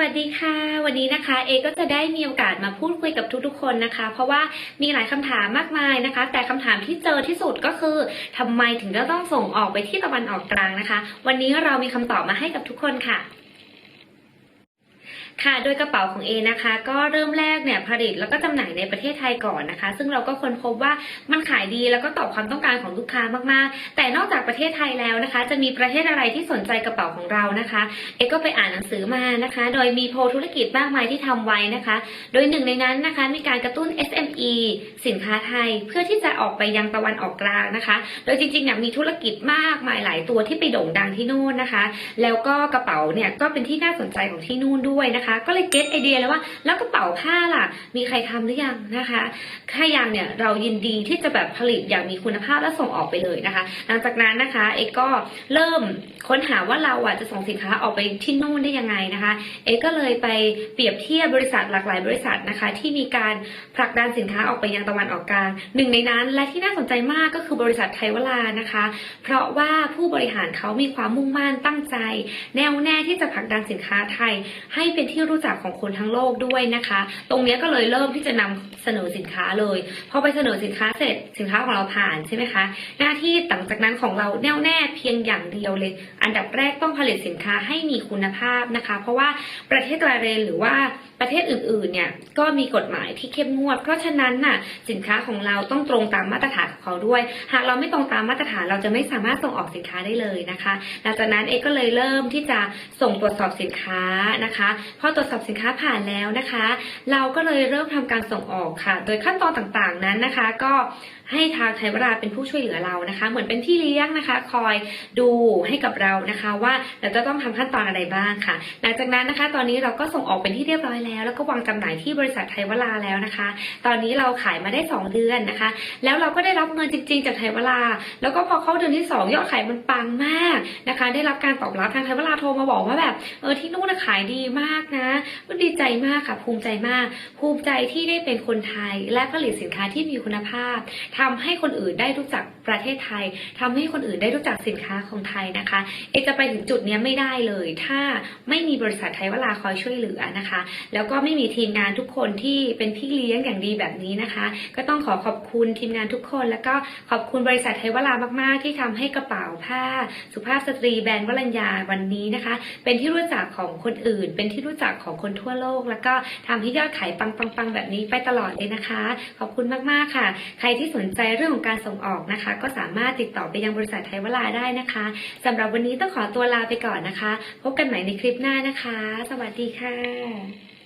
วัสดีค่ะ วันนี้นะคะ เอก็จะได้มีโอกาสมาพูดคุยกับทุกๆคนนะคะ เพราะว่ามีหลายคำถามมากมายนะคะ แต่คำถามที่เจอที่สุดก็คือทำไมถึงจะต้องส่งออกไปที่ตะวันออกกลางนะคะ วันนี้เรามีคำตอบมาให้กับทุกคนค่ะ ค่ะ โดยกระเป๋าของเอนะคะ ก็เริ่มแรกเนี่ยผลิตแล้วก็จำหน่ายในประเทศไทยก่อนนะคะ ซึ่งเราก็ค้นพบว่ามันขายดีแล้วก็ตอบความต้องการของลูกค้ามากๆ แต่นอกจากประเทศไทยแล้วนะคะ จะมีประเทศอะไรที่สนใจกระเป๋าของเรานะคะเอก็ไปอ่านหนังสือมานะคะ โดยมีโพลธุรกิจมากมายที่ทำไว้นะคะ โดยหนึ่งในนั้นนะคะ มีการกระตุ้น SME สินค้าไทยเพื่อที่จะออกไปยังตะวันออกกลางนะคะ โดยจริงๆเนี่ยมีธุรกิจมากมายหลายตัวที่ไปโด่งดังที่นู่นนะคะ แล้วก็กระเป๋าเนี่ยก็เป็นที่น่าสนใจของที่นู่นด้วยนะคะก็เลยเก็ตไอเดียแล้วว่า แล้วกระเป๋าผ้าล่ะ มีใครทำหรือยังนะคะถ้ายังเนี่ยเรายินดีที่จะแบบผลิตอย่างมีคุณภาพและส่งออกไปเลยนะคะ หลังจากนั้นนะคะเอกก็เริ่มค้นหาว่าเราอะจะส่งสินค้าออกไปที่นู่นได้ยังไงนะคะเอกก็เลยไปเปรียบเทียบบริษัทหลากหลายบริษัทนะคะ ที่มีการผลักดันสินค้าออกไปยังตะวันออกกลางหนึ่งในนั้น และที่น่าสนใจมากก็คือบริษัทไทยวลานะคะ เพราะว่าผู้บริหารเขามีความมุ่งมั่นตั้งใจ แน่วแน่ที่จะผลักดันสินค้าไทยให้เป็นที่ที่รู้จักของคนทั้งโลกด้วยนะคะ ตรงนี้ก็เลยเริ่มที่จะนำเสนอสินค้าเลยพอไปเสนอสินค้าเสร็จสินค้าของเราผ่านใช่ไหมคะ หน้าที่ต่างจากนั้นของเราแน่วแน่เพียงอย่างเดียวเลย อันดับแรกต้องผลิตสินค้าให้มีคุณภาพนะคะ เพราะว่าประเทศบาเรนหรือว่า ประเทศอื่นๆเนี่ยก็มีกฎหมายที่เข้มงวด เพราะฉะนั้นน่ะสินค้าของเราต้องตรงตามมาตรฐานของเขาด้วย หากเราไม่ตรงตามมาตรฐานเราจะไม่สามารถส่งออกสินค้าได้เลยนะคะหลังจากนั้นเอกก็เลยเริ่มที่จะส่งตรวจสอบสินค้านะคะพอตรวจสอบสินค้าผ่านแล้วนะคะ เราก็เลยเริ่มทำการส่งออกค่ะ โดยขั้นตอนต่างๆนั้นนะคะ ก็ให้ทางไทยวราเป็นผู้ช่วยเหลือเรานะคะ เหมือนเป็นพี่เลี้ยงนะคะ คอยดูให้กับเรานะคะ ว่าเราจะต้องทำขั้นตอนอะไรบ้างค่ะ หลังจากนั้นนะคะ ตอนนี้เราก็ส่งออกเป็นที่เรียบร้อยแล้วแล้วก็วางจำหน่ายที่บริษัทไทยวราแล้วนะคะ ตอนนี้เราขายมาได้ 2 เดือนนะคะ แล้วเราก็ได้รับเงินจริง ๆ จากไทยวราแล้วก็พอเข้าเดือนที่ 2 ยอดขายมันปังมากนะคะ ได้รับการตอบรับทางไทยวราโทรมาบอกว่าแบบเออที่นู่นนะขายดีมากนะก็ดีใจมากค่ะ ภูมิใจมาก ภูมิใจที่ได้เป็นคนไทย และผลิตสินค้าที่มีคุณภาพทำให้คนอื่นได้รู้จักประเทศไทยทำให้คนอื่นได้รู้จักสินค้าของไทยนะคะ เอจะไปถึงจุดนี้ไม่ได้เลย ถ้าไม่มีบริษัทไทยวราคอยช่วยเหลือนะคะแล้วก็ไม่มีทีมงานทุกคนที่เป็นพี่เลี้ยงอย่างดีแบบนี้นะคะ ก็ต้องขอขอบคุณทีมงานทุกคน แล้วก็ขอบคุณบริษัทไทยวรามาก ๆ ที่ทำให้กระเป๋าผ้า สุภาพสตรีแบรนด์วรัญญาวันนี้นะคะ เป็นที่รู้จักของคนอื่น เป็นที่รู้จักของคนทั่วโลก แล้วก็ทำให้ยอดขายปัง ๆ แบบนี้ไปตลอดเลยนะคะ ขอบคุณมาก ๆ ค่ะ ใครที่สนใจเรื่องของการส่งออกนะคะ ก็สามารถติดต่อไปยังบริษัทไทยวราได้นะคะสำหรับวันนี้ต้องขอตัวลาไปก่อนนะคะ พบกันใหม่ในคลิปหน้านะคะ สวัสดีค่ะ